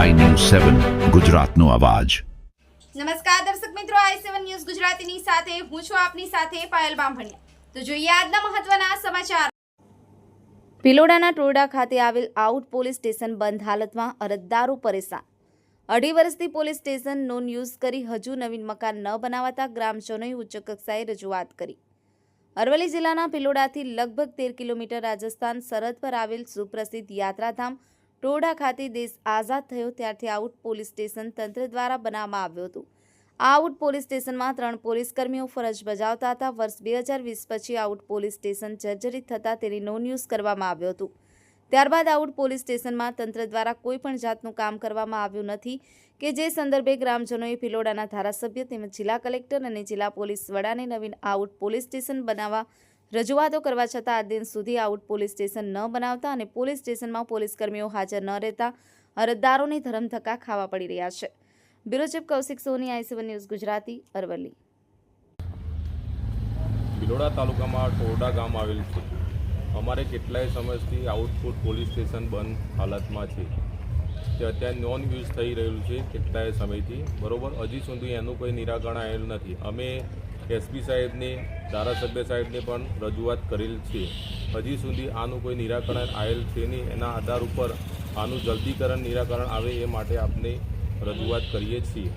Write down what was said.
સેવન ગુજરાતનો અવાજ. નમસ્કાર દર્શક મિત્રો આઈ સેવન ન્યૂઝ ગુજરાતીની સાથે, હું છું આપની સાથે પાયલ બામભણિયા. તો જોઈએ આજના મહત્વના સમાચાર. ભિલોડાના ટોરડા ખાતે આવેલ આઉટ પોલીસ સ્ટેશન બંધ હાલતમાં અરજદારો પરેશાન. અઢી વર્ષથી પોલીસ સ્ટેશન નોન યુઝ કરી હજુ નવીન મકાન ન બનાવાતા ગ્રામજનોએ ઉચ્ચ કક્ષાએ રજૂઆત કરી. અરવલ્લી જિલ્લાના ભિલોડાથી લગભગ તેર કિલોમીટર રાજસ્થાન સરહદ પર આવેલ સુપ્રસિદ્ધ યાત્રાધામ ટોરડા ખાતે દેશ આઝાદ થયો ત્યારથી આઉટ પોલીસ સ્ટેશન તંત્ર દ્વારા બનાવવામાં આવ્યું હતું. આઉટ પોલીસ સ્ટેશનમાં ત્રણ પોલીસકર્મીઓ ફરજ બજાવતા હતા. વર્ષ બે હજાર વીસ પછી આઉટ પોલીસ સ્ટેશન જર્જરિત થતાં તેની નોન યુઝ કરવામાં આવ્યો હતું. ત્યારબાદ આઉટ પોલીસ સ્ટેશનમાં તંત્ર દ્વારા કોઈપણ જાતનું કામ કરવામાં આવ્યું નથી કે જે સંદર્ભે ગ્રામજનોએ ભિલોડાના ધારાસભ્ય તેમજ જિલ્લા કલેક્ટર અને જિલ્લા પોલીસ વડાને નવીન આઉટ પોલીસ સ્ટેશન બનાવવા રજૂઆતો કરવા છતાં આજ દિન સુધી આઉટ પોલીસ સ્ટેશન ન બનાવતા અને પોલીસ સ્ટેશનમાં પોલીસ કર્મીઓ હાજર ન રહેતા અરજદારોની ધરમધક્કા ખાવા પડી રહ્યા છે. Bureau chief Kaushik Soni, I news Gujarati, Aravalli. Bhiloda તાલુકામાં ટોરડા ગામ આવેલ છે. અમારે કેટલાય સમયથી આઉટપુટ પોલીસ સ્ટેશન બંધ હાલતમાં છે. તે અત્યારે નોન યુઝ થઈ રહ્યું છે, કેટલાય સમયથી. બરોબર, હજી સુધી એનું કોઈ નિરાકરણ આવેલું નથી. અમે એસપી સાહેબને, ધારાસભ્ય સાહેબને પણ રજૂઆત કરેલ છે. હજી સુધી આનું કોઈ નિરાકરણ આવેલ છે નહીં. એના આધાર ઉપર આનું જલ્દીકરણ, નિરાકરણ આવે એ માટે આપને રજૂઆત કરીએ છીએ.